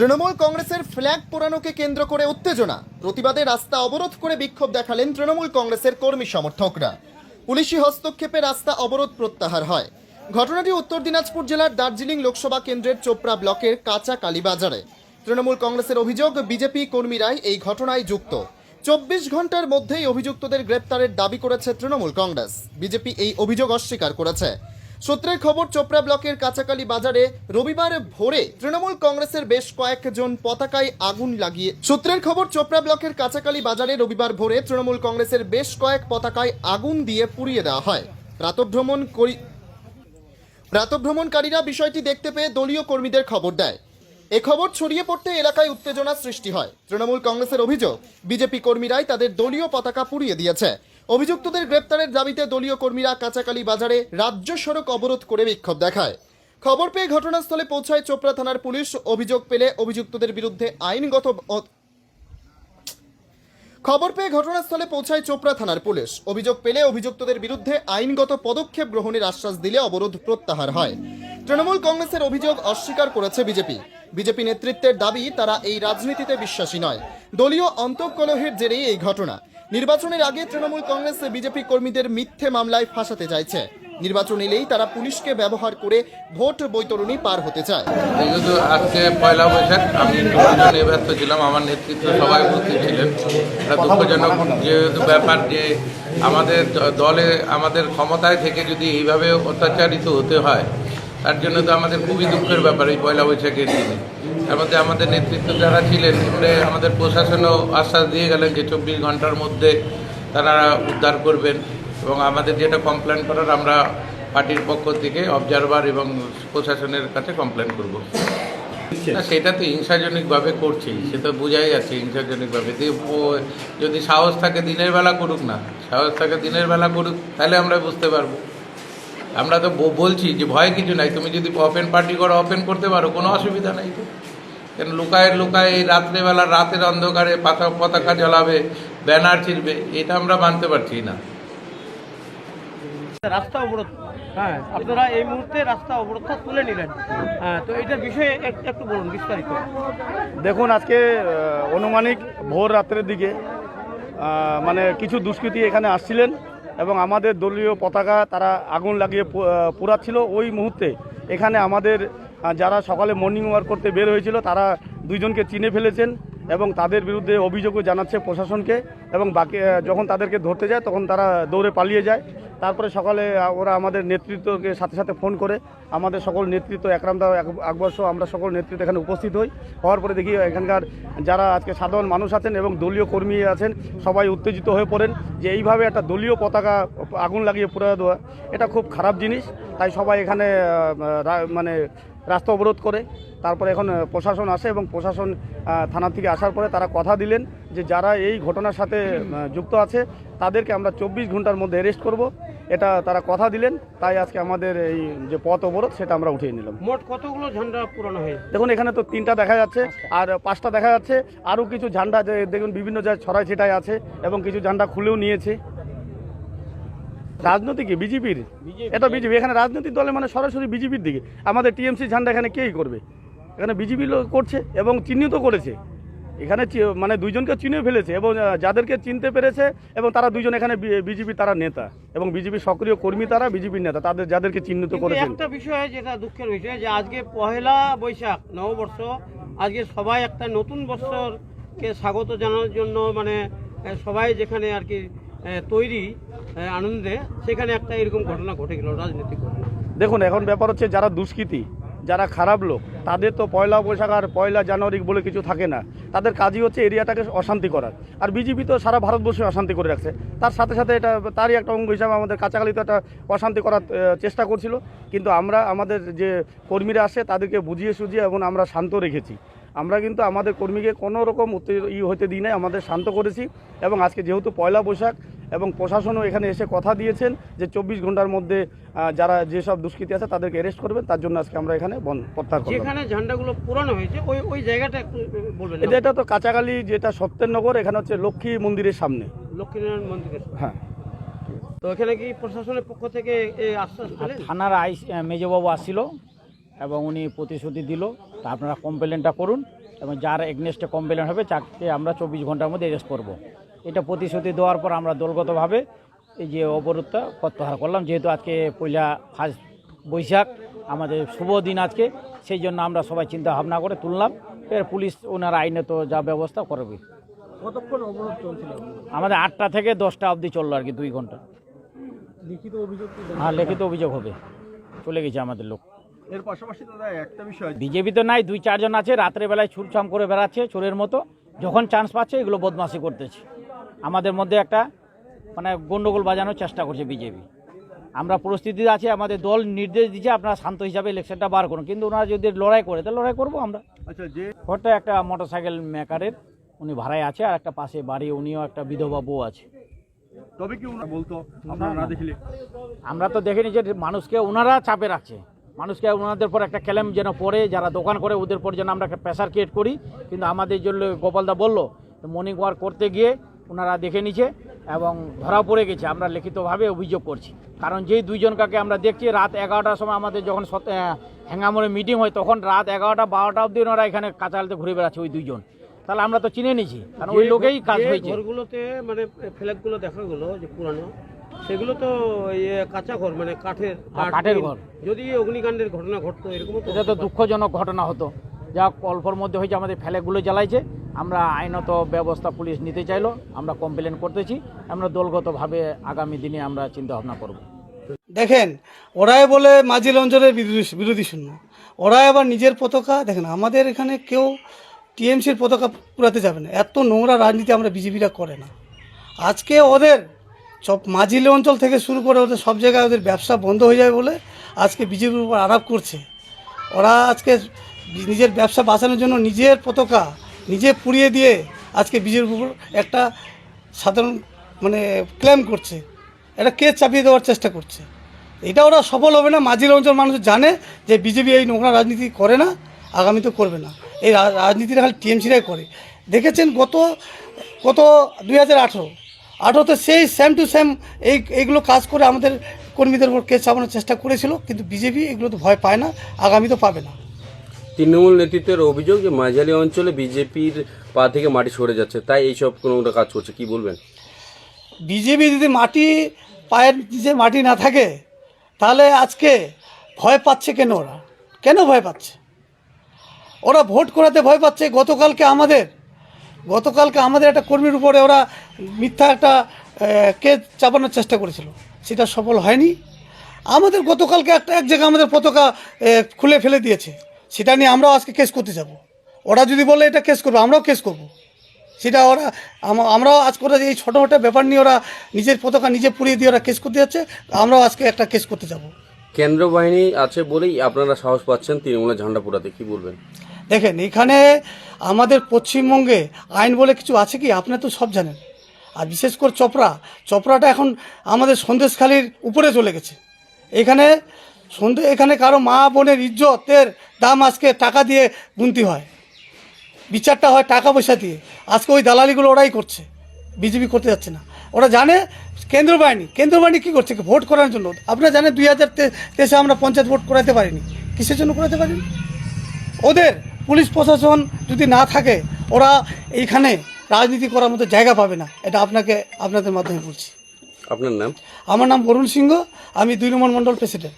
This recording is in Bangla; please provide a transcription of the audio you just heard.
তৃণমূল কংগ্রেসের ফ্ল্যাগ পোড়ানোকে কেন্দ্র করে উত্তেজনা। প্রতিবাদে রাস্তা অবরোধ করে বিক্ষোভ দেখালেন তৃণমূল কংগ্রেসের কর্মী সমর্থকরা। পুলিশি হস্তক্ষেপে রাস্তা অবরোধ প্রত্যাহার হয়। ঘটনাটি উত্তর দিনাজপুর জেলার দার্জিলিং লোকসভা কেন্দ্রের চোপড়া ব্লকের কাঁচা কালীবাজারে তৃণমূল কংগ্রেসের অভিযোগ, বিজেপি কর্মীরাই এই ঘটনায় যুক্ত। চব্বিশ ঘণ্টার মধ্যেই অভিযুক্তদের গ্রেপ্তারের দাবি করেছে তৃণমূল কংগ্রেস। বিজেপি এই অভিযোগ অস্বীকার করেছে। সূত্রের খবর, চোপড়া ব্লকের কাঁচাকালী বাজারে রবিবার ভোরে তৃণমূল কংগ্রেসের বেশ কয়েকজন পতাকায় আগুন লাগিয়ে সূত্রের খবর, চোপড়া ব্লকের কাঁচাকালী বাজারে রবিবার ভোরে তৃণমূল কংগ্রেসের বেশ কয়েক পতাকায় আগুন দিয়ে পুড়িয়ে দেওয়া হয়। প্রাতভ্রমণ করি প্রাতভ্রমণকারীরা বিষয়টি দেখতে পেয়ে দলীয় কর্মীদের খবর দেয়। এ খবর ছড়িয়ে পড়তে এলাকায় উত্তেজনা সৃষ্টি হয়। তৃণমূল কংগ্রেসের অভিযোগ, বিজেপি কর্মীরাই তাদের দলীয় পতাকা পুড়িয়ে দিয়েছে। অভিযুক্তদের গ্রেপ্তারের দাবিতে দলীয় কর্মীরা কাঁচাকালী বাজারে রাজ্য সড়ক অবরোধ করে বিক্ষোভ দেখায়। খবর পেয়ে ঘটনাস্থলে পৌঁছায় চোপড়া থানার পুলিশ। অভিযোগ পেলে অভিযুক্তদের বিরুদ্ধে আইনগত খবর পেয়ে ঘটনাস্থলে পৌঁছায় চোপড়া থানার পুলিশ। অভিযোগ পেলে অভিযুক্তদের বিরুদ্ধে আইনগত পদক্ষেপ গ্রহণের আশ্বাস দিলে অবরোধ প্রত্যাহার হয়। তৃণমূল কংগ্রেসের অভিযোগ অস্বীকার করেছে বিজেপি। বিজেপি নেতৃত্বের দাবি, তারা এই রাজনীতিতে বিশ্বাসী নয়। দলীয় অন্তঃকলহের জেরেই এই ঘটনা। নির্বাচনের আগে তৃণমূল কংগ্রেস বিজেপি কর্মীদের মিথ্যে মামলায় ফাঁসাতে চাইছে। নির্বাচন এলেই তারা পুলিশকে ব্যবহার করে ভোট বৈতরণী পার হতে চায়। যেহেতু আজকে পয়লা বৈশাখ, আমি নিয়ে ব্যস্ত ছিলাম, আমার নেতৃত্ব সবাই উপস্থিত ছিলেন। দুঃখজনক, যেহেতু ব্যাপার যে আমাদের দলে, আমাদের ক্ষমতায় থেকে যদি এইভাবে অত্যাচারিত হতে হয়, তার জন্য তো আমাদের খুবই দুঃখের ব্যাপার এই পয়লা বৈশাখের দিনে। তার মধ্যে আমাদের নেতৃত্ব যারা ছিলেন আমাদের প্রশাসনও আশ্বাস দিয়ে গেলেন যে চব্বিশ ঘণ্টার মধ্যে তারা উদ্ধার করবেন এবং আমাদের যেটা কমপ্লেন করার আমরা পার্টির পক্ষ থেকে অবজারভার এবং প্রশাসনের কাছে কমপ্লেন করব। না সেটা তো হিংসাজনিকভাবে করছি সে তো বোঝাই যাচ্ছে হিংসাজনিকভাবে। যদি সাহস থাকে দিনের বেলা করুক না সাহস থাকে দিনের বেলা করুক তাহলে আমরা বুঝতে পারব। আমরা তো বলছি যে ভয় কিছু নাই তুমি যদি অপেন পার্টি করো ওপেন করতে পারো কোনো অসুবিধা নাই তো। কেন লুকায় লুকায় এই রাত্রেবেলা রাতের অন্ধকারে পাতা পতাকা জ্বালাবে ব্যানার ছিড়বে এটা আমরা মানতে পারছি না। রাস্তা অবরোধ। হ্যাঁ আপনারা এই মুহূর্তে রাস্তা অবরোধটা তুলে নিলেন। হ্যাঁ তো এটার বিষয়ে এক- একটু বলুন বিস্তারিত। দেখুন আজকে অনুমানিক ভোর রাত্রের দিকে মানে কিছু দুষ্কৃতী এখানে আসছিলেন এবং আমাদের দলীয় পতাকা তারা আগুন লাগিয়ে পুড়াচ্ছিল। ওই মুহূর্তে এখানে আমাদের যারা সকালে মর্নিং ওয়াক করতে বের হয়েছিল, তারা দুইজনকে চিনে ফেলেছেন এবং তাদের বিরুদ্ধে অভিযোগও জানাচ্ছে প্রশাসনকে এবং বাকি যখন তাদেরকে ধরতে যায়, তখন তারা দৌড়ে পালিয়ে যায়। তারপরে সকালে ওরা আমাদের নেতৃত্বকে সাথে সাথে ফোন করে। আমাদের সকল নেতৃত্ব একরামদা আকবর সহ আমরা সকল নেতৃত্ব এখানে উপস্থিত হই। হওয়ার পরে দেখি এখানকার যারা আজকে সাধারণ মানুষ আছেন এবং দলীয় কর্মী আছেন, সবাই উত্তেজিত হয়ে পড়েন যে এইভাবে একটা দলীয় পতাকা আগুন লাগিয়ে পুরা দেওয়া, এটা খুব খারাপ জিনিস। তাই সবাই এখানে মানে রাস্তা অবরোধ করে। তারপরে এখন প্রশাসন আসে এবং প্রশাসন থানা থেকে আসার পরে তারা কথা দিলেন যে যারা এই ঘটনার সাথে যুক্ত আছে তাদেরকে আমরা চব্বিশ ঘণ্টার মধ্যে অ্যারেস্ট করব। এটা তারা কথা দিলেন তাই আজকে আমাদের এই যে পথ অবরোধ সেটা আমরা উঠিয়ে নিলাম। মোট কতগুলো ঝান্ডা পুরানো হয়েছে দেখুন এখানে তো তিনটা দেখা যাচ্ছে আর পাঁচটা দেখা যাচ্ছে। আরও কিছু ঝান্ডা যে দেখুন বিভিন্ন জায়গায় ছড়াই ছিটাই আছে এবং কিছু ঝান্ডা খুলেও নিয়েছে। রাজনৈতিক কি বিজেপির? এটা বিজেপি। এখানে রাজনৈতিক দলে মানে সরাসরি বিজেপির দিকে। আমাদের টিএমসি ঝান্ডা এখানে কেই করবে? এখানে বিজেপি করছে এবং চিহ্নিত করেছে। এখানে মানে দুইজনকে চিনে ফেলেছে এবং যাদেরকে চিনতে পেরেছে এবং তারা দুইজন এখানে বিজেপি তারা নেতা এবং বিজেপি সক্রিয় কর্মী তারা বিজেপির নেতা তাদের যাদেরকে চিহ্নিত করেছে একটা বিষয় যেটা দুঃখের বিষয় যে আজকে পহেলা বৈশাখ নববর্ষ আজকে সবাই একটা নতুন বছরকে স্বাগত জানানোর জন্য মানে সবাই যেখানে আর কি তৈরি আনন্দে সেখানে একটা এরকম ঘটনা ঘটে গেল, রাজনৈতিক ঘটনা। দেখুন, এখন ব্যাপার হচ্ছে যারা দুষ্কৃতী, যারা খারাপ লোক, তাদের তো পয়লা বৈশাখ আর পয়লা জানুয়ারি বলে কিছু থাকে না। তাদের কাজই হচ্ছে এরিয়াটাকে অশান্তি করার। আর বিজেপি তো সারা ভারতবর্ষে অশান্তি করে রাখছে। তার সাথে সাথে এটা, তারই একটা অঙ্গ হিসাবে আমাদের কাছাকাছিতে একটা অশান্তি করার চেষ্টা করছিল। কিন্তু আমরা, আমাদের যে কর্মীরা আসে, তাদেরকে বুঝিয়ে সুঝিয়ে এবং আমরা শান্ত রেখেছি। আমরা কিন্তু আমাদের কর্মীকে কোনো রকম উত্তে- ই হতে দিই নাই আমাদের শান্ত করেছি এবং আজকে যেহেতু পয়লা বৈশাখ এবং প্রশাসনও এখানে এসে কথা দিয়েছেন যে চব্বিশ ঘণ্টার মধ্যে যারা যেসব দুষ্কৃতী আছে তাদেরকে অ্যারেস্ট করবেন তার জন্য আজকে আমরা এখানে বন প্রত্যাহার করলাম। যেখানে ঝান্ডাগুলো পুরানো হয়েছে ওই ওই জায়গাটা একটু বলবেন এটা এটা তো কাঁচাকালি যেটা সত্যেরনগর এখানে হচ্ছে লক্ষ্মী মন্দিরের সামনে। লক্ষ্মীনারায়ণ মন্দিরের হ্যাঁ। তো এখানে কি প্রশাসনের পক্ষ থেকে আশ্বাস থানার আই মেজবাবু আসছিল। এবং উনি প্রতিশ্রুতি দিল তা আপনারা কমপ্লেনটা করুন এবং যার এগনেস্টে কমপ্লেন হবে তাকে আমরা চব্বিশ ঘণ্টার মধ্যে অ্যারেস্ট করব। এটা প্রতিশ্রুতি দেওয়ার পর আমরা দলগতভাবে এই যে অবরোধটা প্রত্যাহার করলাম। যেহেতু আজকে পয়লা ফার্স্ট বৈশাখ আমাদের শুভ দিন আজকে সেই জন্য আমরা সবাই চিন্তা ভাবনা করে তুললাম। এর পুলিশ ওনার আইনে তো যা ব্যবস্থা করবে। কতক্ষণ অবরোধ চলছিল? আমাদের আটটা থেকে দশটা অবধি চলল আর কি দুই ঘণ্টা। লিখিত অভিযোগ হ্যাঁ লিখিত অভিযোগ হবে। চলে গেছে আমাদের লোক। এর পাশাপাশি দাদা একটা বিষয় বিজেপি তো নাই দুই চারজন আছে রাত্রে বেলায় ছুটছাম করে বেড়াচ্ছে চোরের মতো। যখন চান্স পাচ্ছে এগুলো বদমাশি করতেছে। আমাদের মধ্যে একটা মানে গন্ডগোল বাজানোর চেষ্টা করছে বিজেপি। আমরা পরিস্থিতি আছে আমাদের দল নির্দেশ দিচ্ছে আপনারা শান্ত হিসাবে ইলেকশনটা বার করুন। কিন্তু ওনারা যদি লড়াই করে তাহলে লড়াই করব আমরা। আচ্ছা যে ঘরটা একটা মোটরসাইকেল মেকারের উনি ভাড়ায় আছে আর একটা পাশে বাড়ি উনিও একটা বিধবা বউ আছে। তবে কি বলতো না। দেখলে? আমরা তো দেখিনি যে মানুষকে ওনারা চাপে রাখছে। মানুষকে ওনাদের পর একটা ক্যালেম যেন পড়ে যারা দোকান করে ওদের পর যেন আমরা একটা প্রেশার ক্রিয়েট করি। কিন্তু আমাদের জন্য গোপালদা বলল মর্নিং ওয়াক করতে গিয়ে ওনারা দেখে নিছে এবং ধরা পড়ে গেছে। আমরা লিখিতভাবে অভিযোগ করছি। কারণ যেই দুইজনকাকে আমরা দেখছি রাত এগারোটার সময় আমাদের যখন হ্যাঙ্গামোড়ে মিটিং হয় তখন রাত এগারোটা বারোটা অবধি ওনারা এখানে কাঁচালতে ঘুরে বেড়াচ্ছে ওই দুইজন। তাহলে আমরা তো চিনে নিছি কারণ ওই লোকেই কাজ হয়েছে। ঘরগুলোতে মানে ফ্ল্যাগগুলো দেখা গেলো যে পুরানো সেগুলো তো ইয়ে কাঁচা ঘর মানে কাঠের হ্যাঁ, কাঠের ঘর। যদি অগ্নিকাণ্ডের ঘটনা ঘটতো এরকম এটা তো দুঃখজনক ঘটনা হতো। যা অল্পর মধ্যে হয়েছে আমাদের ফেলেগুলো জ্বালাইছে। আমরা আইনত ব্যবস্থা পুলিশ নিতে চাইলো আমরা কমপ্লেন করতেছি। আমরা দলগতভাবে আগামী দিনে আমরা চিন্তা ভাবনা করব। দেখেন ওরাই বলে মাঝিল অঞ্চলের বিরোধী বিরোধী শূন্য। ওরাই আবার নিজের পতাকা দেখেন আমাদের এখানে কেউ টিএমসির পতাকা পুরাতে যাবে না। এত নোংরা রাজনীতি আমরা বিজেপিরা করে না। আজকে ওদের সব মাঝিল অঞ্চল থেকে শুরু করে ওদের সব জায়গায় ওদের ব্যবসা বন্ধ হয়ে যাবে বলে আজকে বিজেপির উপর আরাপ করছে। ওরা আজকে নিজের ব্যবসা বাঁচানোর জন্য নিজের পতাকা নিজে পুড়িয়ে দিয়ে আজকে বিজেপির উপর একটা সাধারণ মানে ক্লেম করছে। এটা কেস চাপিয়ে দেওয়ার চেষ্টা করছে? এটা ওরা সফল হবে না। মাঝির অঞ্চল মানুষ জানে যে বিজেপি এই নোংরা রাজনীতি করে না, আগামীতে করবে না। এই রাজনীতিটা খালি টিএমসিরাই করে। দেখেছেন গত গত দুই হাজার আঠেরো আঠেরোতে সেই সেম টু সেম এই এইগুলো কাজ করে আমাদের কর্মীদের উপর কেস চাপানোর চেষ্টা করেছিল কিন্তু বিজেপি এগুলো তো ভয় পায় না আগামী তো পাবে না। তৃণমূল নেতৃত্বের অভিযোগ যে মাঝালি অঞ্চলে বিজেপির পা থেকে মাটি সরে যাচ্ছে তাই এইসব কোনো কাজ করছে কি বলবেন? বিজেপি যদি মাটি পায়ের নিচে মাটি না থাকে তাহলে আজকে ভয় পাচ্ছে কেন ওরা? কেন ভয় পাচ্ছে? ওরা ভোট করাতে ভয় পাচ্ছে গতকালকে আমাদের গতকালকে আমাদের একটা কর্মীর উপরে ওরা মিথ্যা একটা কেস চাপানোর চেষ্টা করেছিল। সেটা সফল হয়নি। আমাদের গতকালকে একটা, এক জায়গায় আমাদের পতাকা খুলে ফেলে দিয়েছে। সেটা নিয়ে আমরাও আজকে কেস করতে যাব। ওরা যদি বলে এটা কেস করব, আমরাও কেস করব। সেটা ওরা আমরাও আজ করে এই ছোটো ছোটো ব্যাপার নিয়ে ওরা নিজের পতাকা নিজে পুড়িয়ে দিয়ে ওরা কেস করতে যাচ্ছে, আমরাও আজকে একটা কেস করতে যাব। কেন্দ্র বাহিনী আছে বলেই আপনারা সাহস পাচ্ছেন, তৃণমূলের ঝান্ডা পোড়াতে। কি বলবেন? দেখেন, এখানে আমাদের পশ্চিমবঙ্গে আইন বলে কিছু আছে কি? আপনি তো সব জানেন। আর বিশেষ করে চপড়া। চপড়াটা এখন আমাদের সন্দেশখালির উপরে চলে গেছে। এখানে সন্ধে এখানে কারও মা বোনের ইজ্জতের দাম আজকে টাকা দিয়ে গুনতি হয়। বিচারটা হয় টাকা পয়সা দিয়ে। আজকে ওই দালালিগুলো ওরাই করছে। বিজেপি করতে যাচ্ছে না। ওরা জানে কেন্দ্র বাহিনী। কেন্দ্র বাহিনী কী করছে? ভোট করার জন্য? আপনারা জানেন দুই হাজার তেইশে আমরা পঞ্চায়েত ভোট করাতে পারিনি। কিসের জন্য করাতে পারিনি? ওদের পুলিশ প্রশাসন যদি না থাকে ওরা এইখানে রাজনীতি করার মতো জায়গা পাবে না। এটা আপনাকে আপনাদের মাধ্যমে বলছি। আপনার নাম? আমার নাম বরুণ সিংহ আমি দুই নম্বর মণ্ডল প্রেসিডেন্ট।